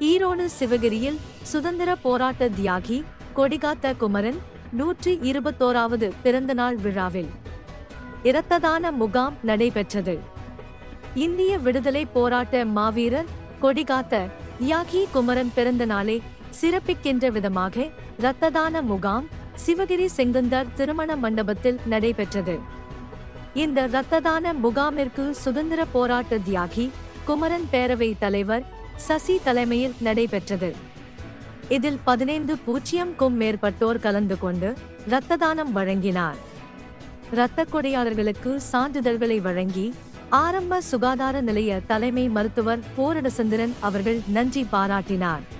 ஈரோடு சிவகிரியில் சுதந்திர போராட்ட தியாகி கொடிகாத்த குமரன் நூற்றி இருபத்தோராவது பிறந்தநாள் விழாவில் இரத்ததான முகாம் நடைபெற்றது. இந்திய விடுதலை போராட்ட மாவீரர் கொடிகாத்த தியாகி குமரன் பிறந்த நாளை சிறப்பிக்கின்ற விதமாக இரத்ததான முகாம் சிவகிரி செங்குந்தர் திருமண மண்டபத்தில் நடைபெற்றது. இந்த இரத்ததான முகாமிற்கு சுதந்திர போராட்ட தியாகி குமரன் பேரவை தலைவர் சசி தலைமையில் நடைபெற்றது. இதில் பதினைந்து பூஜ்ஜியம்க்கும் மேற்பட்டோர் கலந்து கொண்டு இரத்ததானம் வழங்கினார். இரத்த கொடையாளர்களுக்கு சான்றிதழ்களை வழங்கி ஆரம்ப சுகாதார நிலைய தலைமை மருத்துவர் போரடசந்திரன் அவர்கள் நன்றி பாராட்டினார்.